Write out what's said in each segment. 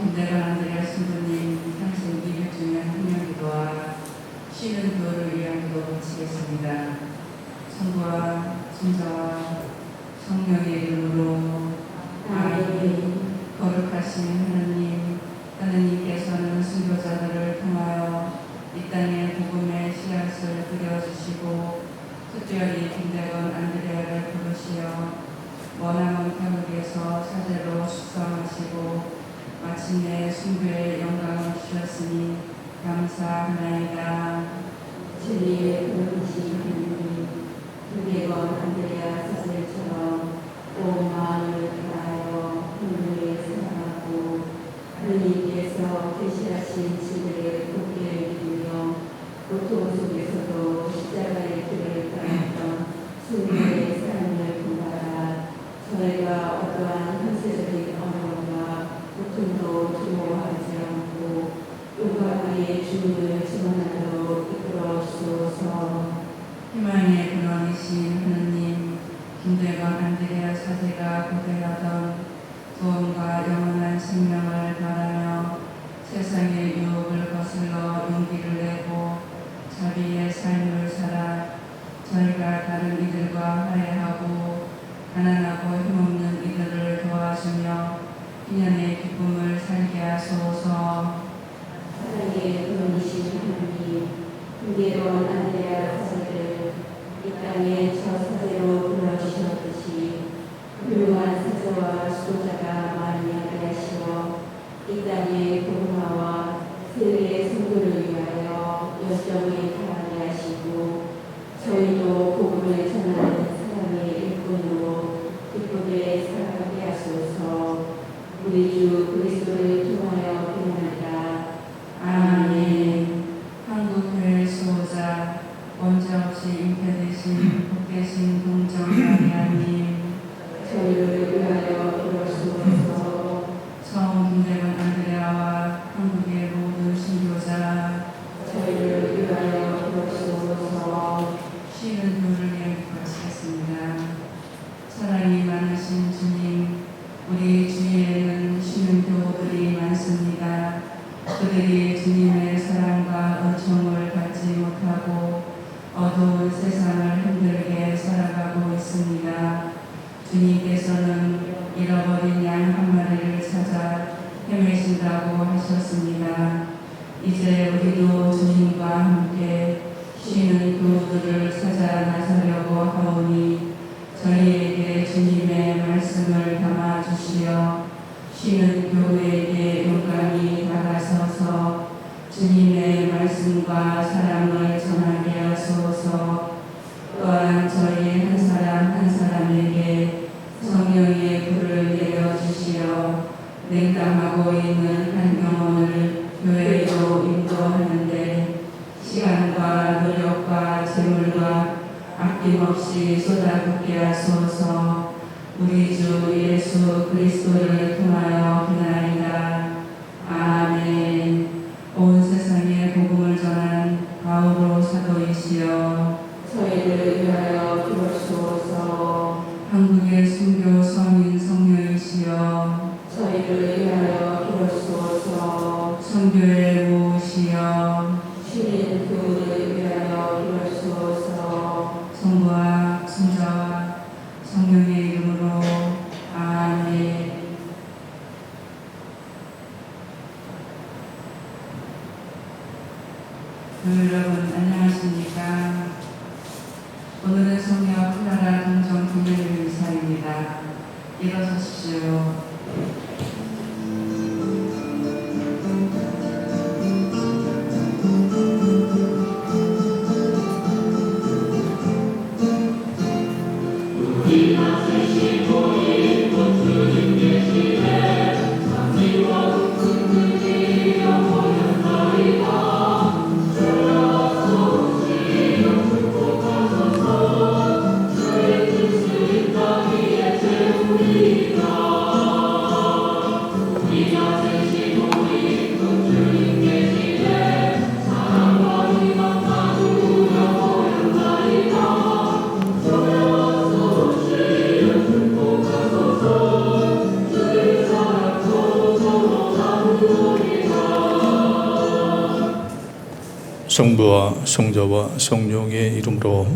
something that I 하나님의 저 사제로 불러주셨듯이 훌륭한 사제와 수도자가 많이 하게 하시고 이 땅에 없이 쏟아붓게 하소서 우리 주 예수 그리스도를 통하여 비나이다. 아 성부와 성자와 성령의 이름으로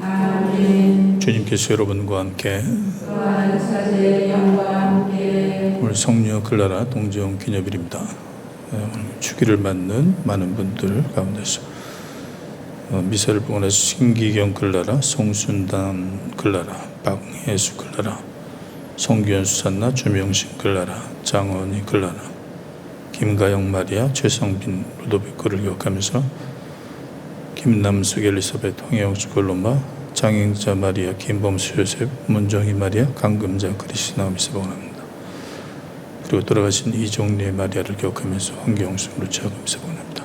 아멘. 주님께서 여러분과 함께 오늘 성녀 글라라 동정 기념일입니다. 네, 주기를 맞는 많은 분들 가운데서 어, 미사를 봉헌해서 신기경 글라라, 성순단 글라라, 박혜수 글라라, 성기현 수산나, 주명식 글라라, 장원희 글라라, 김가영 마리아, 최성빈 루도비코를 기억하면서 김남숙 엘리사벳, 황영주 콜롬바, 장영자 마리아, 김범수 요셉, 문정희 마리아, 강금자 크리스나 미사 봉헌합니다. 그리고 돌아가신 이종래 마리아를 기억하면서 황경수 루치아 미사 봉헌합니다.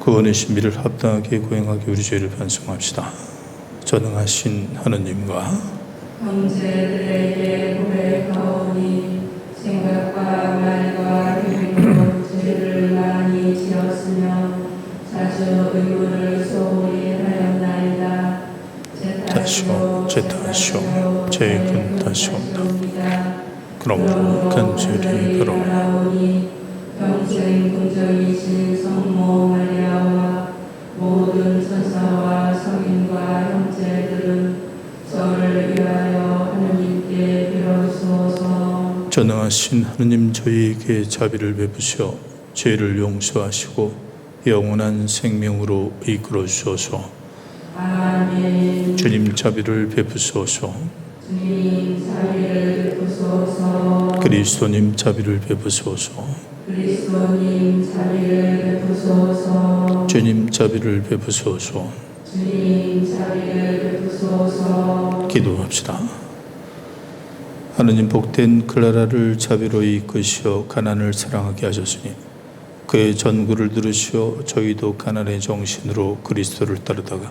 구원의 신비를 합당하게 고행하기 우리 죄를 반성합시다. 전능하신 하느님과 형제들에게 고백하오 다. 다시오, 죄다시오, 죄근 다시옵다. 그러므로 간절히 그러나 바라오니 평생 긍정이신 성모 마리아와 모든 천사와 성인과 형제들은 저를 위하여 하느님께 빌어주소서 전능하신 하느님 저희에게 자비를 베푸시어 죄를 용서하시고 영원한 생명으로 이끌어 주소서. 아멘 주님 자비를 베푸소서. 주님 자비를 베푸소서 그리스도님 자비를 베푸소서. 그리스도님 자비를 베푸소서 주님 자비를 베푸소서. 기도합시다. 하느님 복된 클라라를 자비로 이끄시어 가난을 사랑하게 하셨으니 그의 전구를 들으시어 저희도 가난의 정신으로 그리스도를 따르다가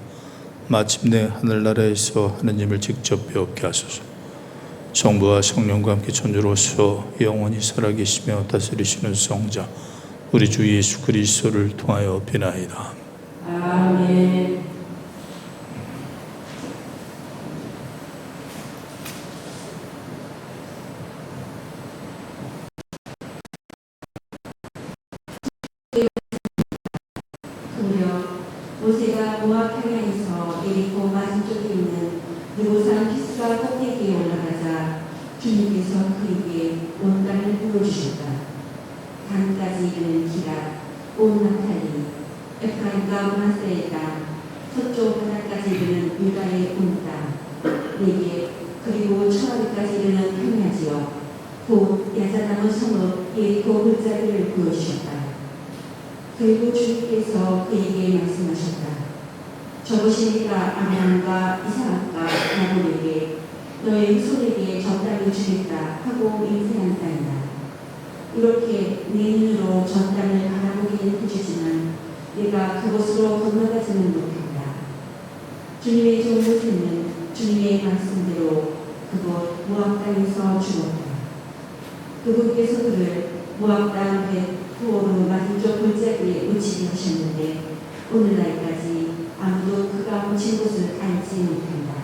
마침내 하늘나라에서 하느님을 직접 배웠게 하소서. 성부와 성령과 함께 천주로서 영원히 살아계시며 다스리시는 성자 우리 주 예수 그리스도를 통하여 비나이다. 아멘 그며 모세가 모압 평야에서 예리코 맞은쪽에 있는 느보산 피스가 꼭대기에 올라가자 주님께서 그에게 온 땅을 보여주셨다. 강까지 이르는 기라, 온 나탈리, 에프라임과 문하세의 땅, 서쪽 바다까지 이르는 유다의 온 땅, 네게 그리고 처하리까지 이르는 평야지역, 곧 야자나무 성읍 예리코 물자리를 보여주셨다. 그리고 주님께서 그에게 말씀하셨다. 저것이 네가 아브라함과 이삭과 야곱에게 너의 후손에게 저 땅을 주겠다 하고 맹세한 땅이다. 이렇게 내 눈으로 저 땅을 바라보기는 해주지만 내가 그곳으로 건너가지는 못한다. 주님의 종 모세는 주님의 말씀대로 그곳 모압 땅에서 죽었다. 그분께서 그를 모압 땅벳 후오르 맞은쪽 골짜기에 묻히게 하셨는데 오늘날까지 아무도 그가 묻힌 곳을 알지 못한다.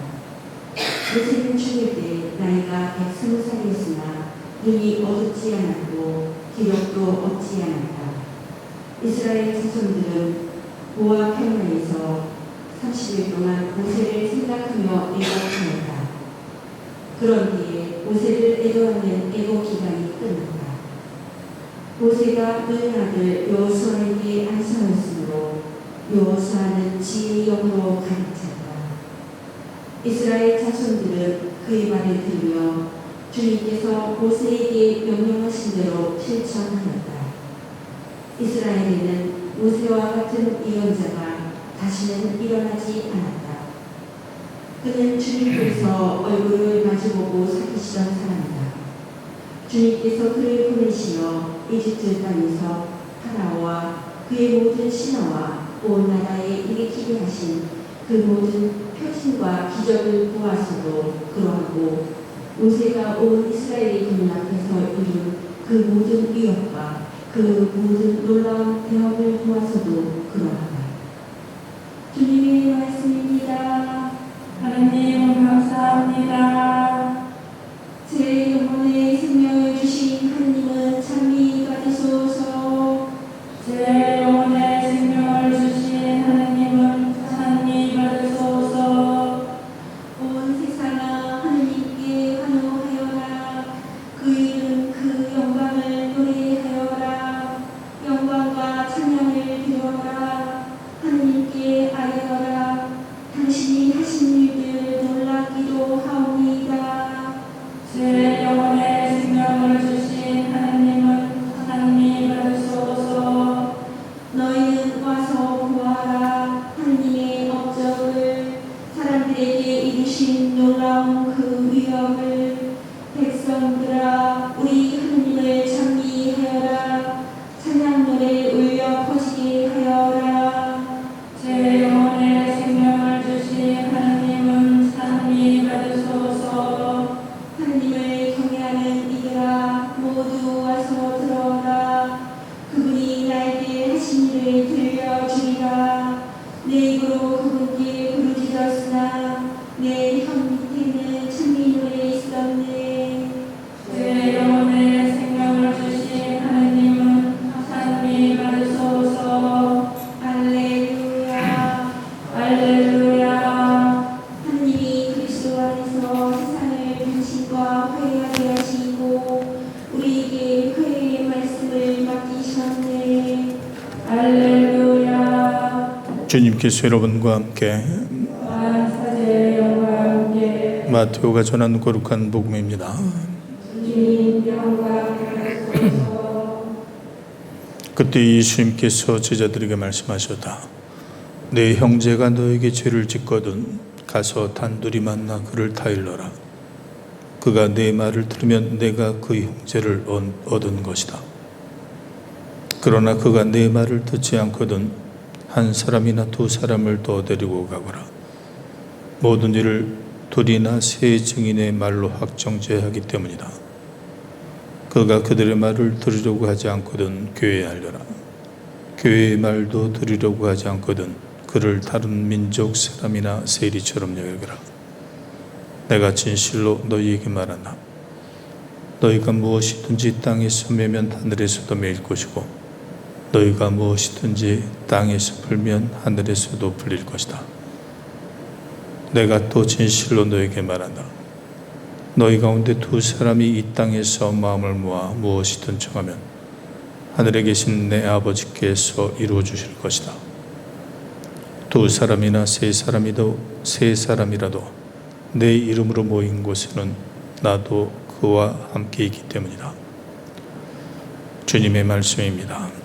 모세는 죽을 때 나이가 백스무 살이었으나 눈이 어둡지 않았고 기력도 없지 않았다. 이스라엘 자손들은 모압 평야에서 30일 동안 모세를 생각하며 애곡하였다. 그런 뒤에 모세를 애도하는 애곡 기간이 끝났다. 모세가 눈의 아들 여호수아에게 안성했으므로 여호수아는 지혜의 영으로 가득 찼다. 이스라엘 자손들은 그의 말을 들으며 주님께서 모세에게 명령하신 대로 실천하였다. 이스라엘에는 모세와 같은 예언자가 다시는 일어나지 않았다. 그는 주님께서 얼굴을 마주보고 사귀시던 사람이다. 주님께서 그를 보내시어 이집트 땅에서 파라오와 그의 모든 신하와 온 나라에 일으키게 하신 그 모든 표징과 기적을 보아서도 그러하고 모세가 온 이스라엘의 군 앞에서 이룬 그 모든 위협과 그 모든 놀라운 대업을 보아서도 그러하다. 주님의 말씀입니다. 하느님 감사합니다 주님께서 여러분과 함께 마테오가 전한 거룩한 복음입니다. 그때 예수님께서 제자들에게 말씀하셨다. 내 형제가 너에게 죄를 짓거든 가서 단둘이 만나 그를 타일러라. 그가 내 말을 들으면 내가 그 형제를 얻- 얻은 것이다. 그러나 그가 내 말을 듣지 않거든 한 사람이나 두 사람을 더 데리고 가거라. 모든 일을 둘이나 세 증인의 말로 확정져야 하기 때문이다. 그가 그들의 말을 들으려고 하지 않거든 교회에 알려라. 교회의 말도 들으려고 하지 않거든 그를 다른 민족 사람이나 세리처럼 여겨라. 내가 진실로 너희에게 말한다. 너희가 무엇이든지 땅에 서 매면 하늘에서도 매일 것이고 너희가 무엇이든지 땅에서 풀면 하늘에서도 풀릴 것이다. 내가 또 진실로 너에게 말한다. 너희 가운데 두 사람이 이 땅에서 마음을 모아 무엇이든 정하면 하늘에 계신 내 아버지께서 이루어 주실 것이다. 두 사람이나 세 사람이도 세 사람이라도 내 이름으로 모인 곳에는 나도 그와 함께 있기 때문이다. 주님의 말씀입니다.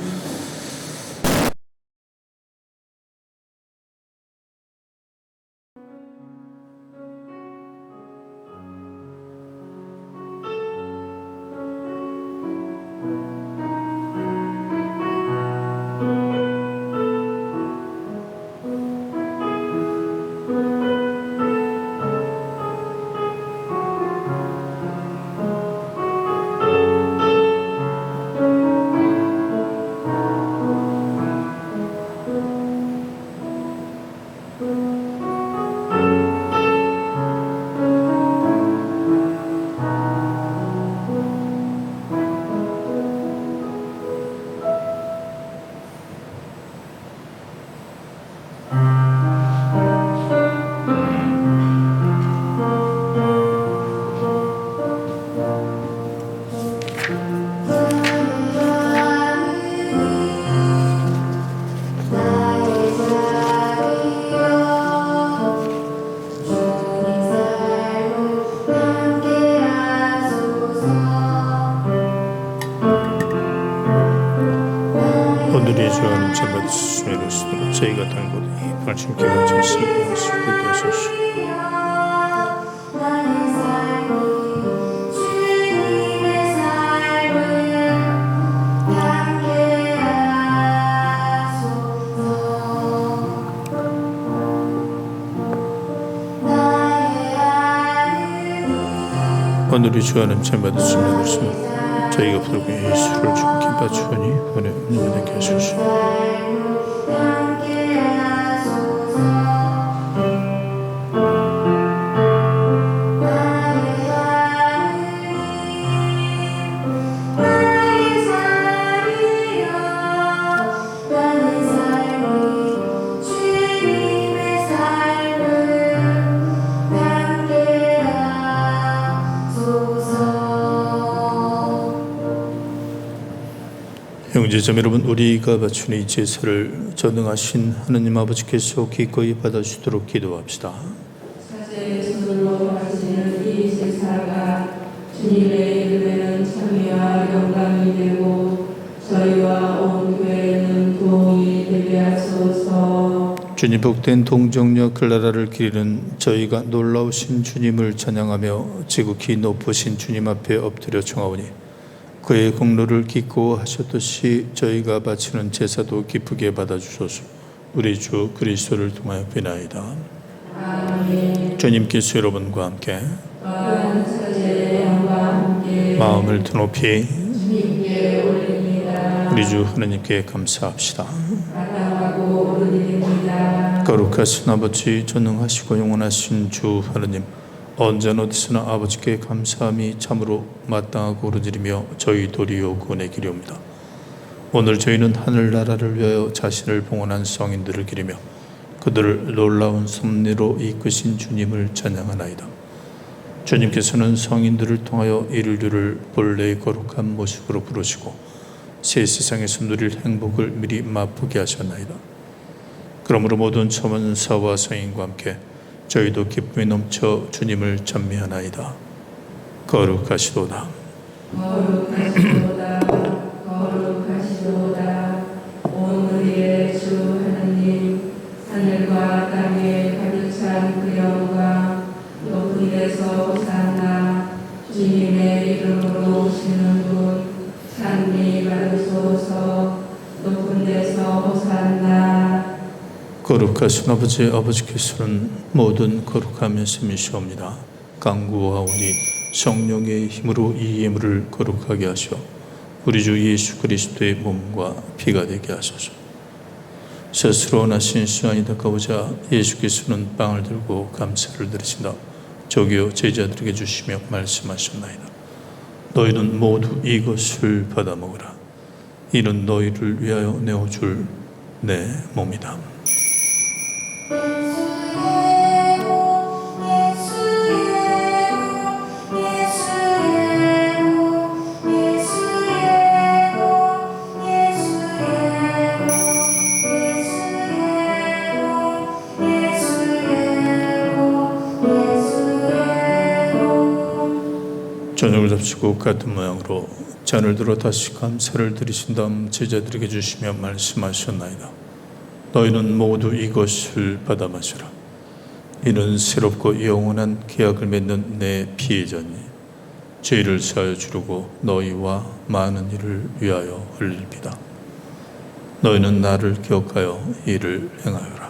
같이 쓰고 쓰게 되소서. 하소서 오늘의 주하는 제발 수혜로 쓰도록 저희가 부르고 예수를 죽게 바치오니 은혜 은혜 계소서. 하소서 형제자매 여러분 우리가 바치는 이 제사를 전능하신 하느님 아버지께서 기꺼이 받아주도록 기도합시다. 사제의 손으로 하시는 이 제사가 주님의 이름에는 참여와 영광이 되고 저희와 온 교회는 도움이 되게 하소서 주님 복된 동정녀 클라라를 기리는 저희가 놀라우신 주님을 찬양하며 지극히 높으신 주님 앞에 엎드려 청하오니 그의 공로를 기꺼워하셨듯이 저희가 바치는 제사도 기쁘게 받아주소서. 우리 주 그리스도를 통하여 비나이다. 주님께서 여러분과 함께 함께 마음을 드높이 우리 주 하나님께 감사합시다. 거룩하신 아버지 전능하시고 영원하신 주 하나님 언제나 어디서나 아버지께 감사함이 참으로 마땅하고 오르지리며 저희 도리요 구원의 길이옵니다. 오늘 저희는 하늘나라를 위하여 자신을 봉헌한 성인들을 기리며 그들을 놀라운 섭리로 이끄신 주님을 찬양하나이다. 주님께서는 성인들을 통하여 인류를 본래의 거룩한 모습으로 부르시고 새 세상에서 누릴 행복을 미리 맛보게 하셨나이다. 그러므로 모든 처문사와 성인과 함께 저희도 기쁨이 넘쳐 주님을 찬미하나이다. 거룩하시도다. 거룩하시도다 거룩하시도다 온 우리의 주 하나님 하늘과 땅에 가득 찬그 영광 높은 데서 호산나 주님의 이름으로 오시는 거룩하신 아버지 아버지께서는 모든 거룩한 말씀이시옵니다. 강구하오니 성령의 힘으로 이 예물을 거룩하게 하셔 우리 주 예수 그리스도의 몸과 피가 되게 하소서. 스스로 나신 시간이 다가오자 예수께서는 빵을 들고 감사를 드리신다. 저기요 제자들에게 주시며 말씀하셨나이다. 너희는 모두 이것을 받아 먹으라. 이는 너희를 위하여 내어줄 내 몸이다. 잡수고 같은 모양으로 잔을 들어 다시 감사를 드리신 다음 제자들에게 주시며 말씀하셨나이다. 너희는 모두 이것을 받아 마시라. 이는 새롭고 영원한 계약을 맺는 내 잔이 죄를 사하여 주르고 너희와 많은 이를 위하여 흘릴비다. 너희는 나를 기억하여 이를 행하여라.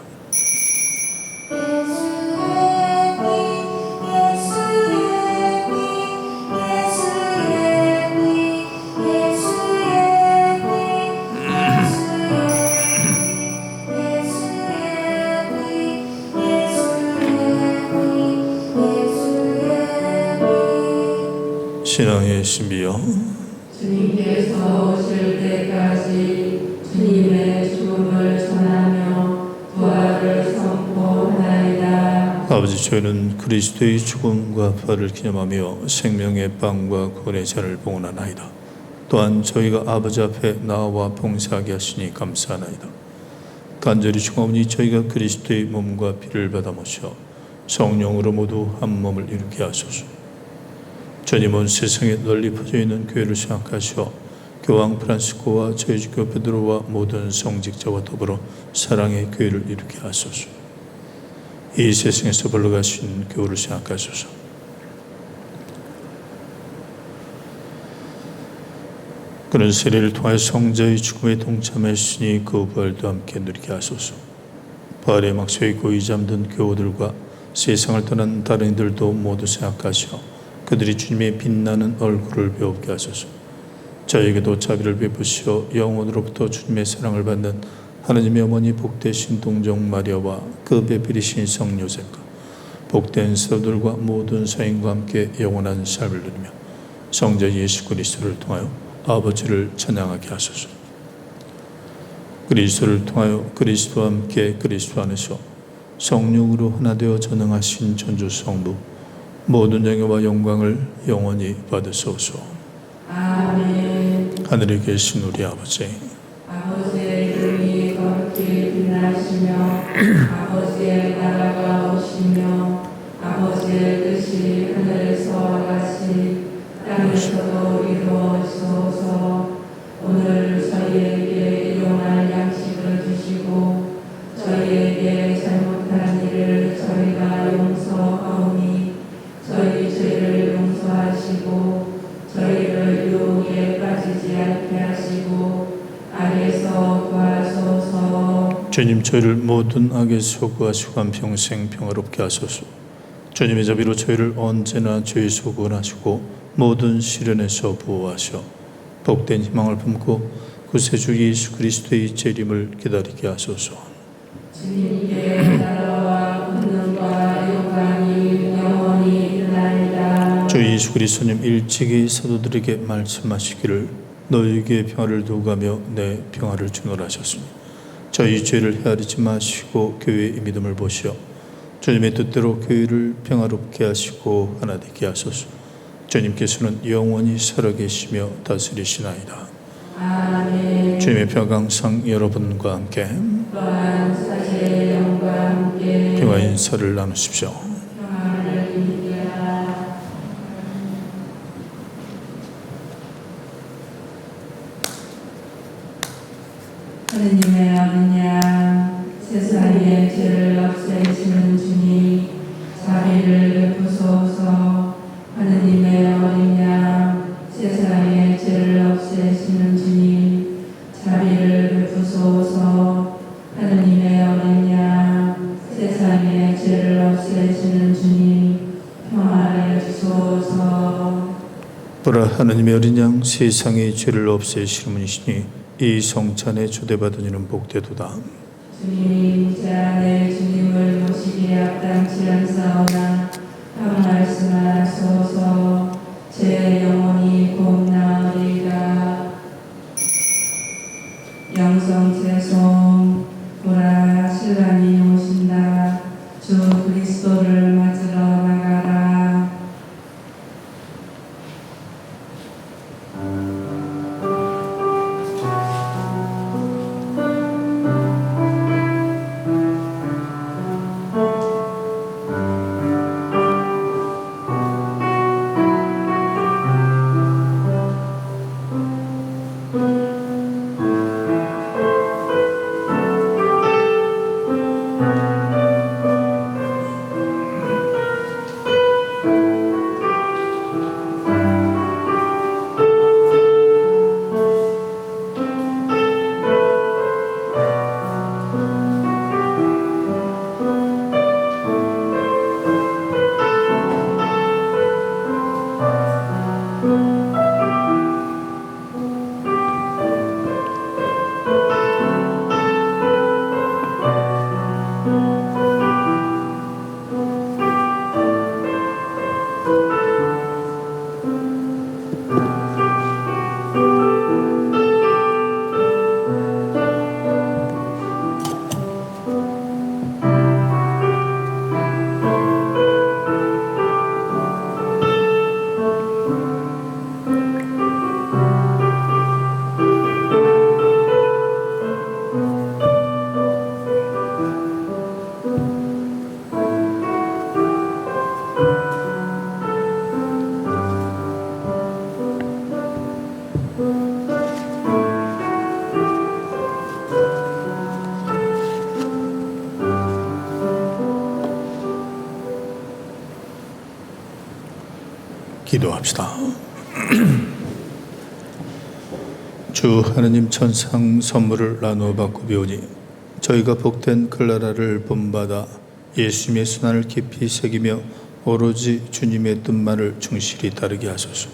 저희는 그리스도의 죽음과 부활을 기념하며 생명의 빵과 구원의 잔을 봉헌하나이다. 또한 저희가 아버지 앞에 나와 봉사하게 하시니 감사하나이다. 간절히 중하오니 저희가 그리스도의 몸과 피를 받아 모셔 성령으로 모두 한 몸을 이루게 하소서. 주님 은 세상에 널리 퍼져 있는 교회를 생각하시어 교황 프란시코와 저희 주교 베드로와 모든 성직자와 더불어 사랑의 교회를 이루게 하소서. 이 세상에서 벌러가신 교회를 생각하소서. 그는 세례를 통하여 성자의 죽음에 동참했으니 그 부활도 함께 누리게 하소서. 부활의 막소에 고이 잠든 교우들과 세상을 떠난 다른 이들도 모두 생각하시어 그들이 주님의 빛나는 얼굴을 배우게 하소서. 저에게도 자비를 베푸시어 영원으로부터 주님의 사랑을 받는 하나님의 어머니 복되신 동정 마리아와 그 배필이신 성 요셉과 복된 서들과 모든 서인과 함께 영원한 삶을 누리며 성자 예수 그리스도를 통하여 아버지를 찬양하게 하소서. 그리스도를 통하여 그리스도와 함께 그리스도 안에서 성령으로 하나 되어 전능하신 전주 성부 모든 영예와 영광을 영원히 받으소서. 아멘. 하늘에 계신 우리 아버지 빛나시며 아버지의 나라가 오시며 아버지의 주님 저희를 모든 악에서 구하시고 한 평생 평화롭게 하소서. 주님의 자비로 저희를 언제나 죄에서 구원하시고 모든 시련에서 보호하셔 복된 희망을 품고 구세주 예수 그리스도의 재림을 기다리게 하소서. 주님께 나라와 권능과 영광이 영원히 있나이다 주 예수 그리스도님 일찍이 사도들에게 말씀하시기를 너희에게 평화를 두고 가며 내 평화를 주노라 하셨습니다. 저희 죄를 헤아리지 마시고 교회의 믿음을 보시어 주님의 뜻대로 교회를 평화롭게 하시고 하나 되게 하소서. 주님께서는 영원히 살아계시며 다스리시나이다. 아멘 주님의 평강 항상 여러분과 함께 평화 인사를 나누십시오. 하느님의 하느님의 어린 양 세상의 죄를 없애시는 분이시니 이 성찬에 초대받은 이는 복되도다. 주님 제 안에 주님을 모시기에 앞당치 않사오나 한 말씀 하소서 제 영혼이 곧 나으리라 영성 채송 기도합시다. 주 하느님 천상 선물을 나누어 받고 배우니 저희가 복된 클라라를 본받아 예수님의 순환을 깊이 새기며 오로지 주님의 뜻만을 충실히 따르게 하소서.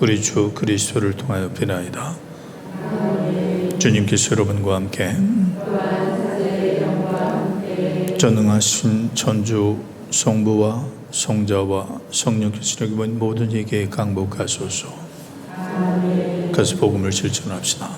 우리 주 그리스도를 통하여 비나이다. 주님께서 여러분과 함께 전능하신 천주 성부와 성자와 성령께서 여기본 모든 이에게 강복하소서. 가서 복음을 실천합시다.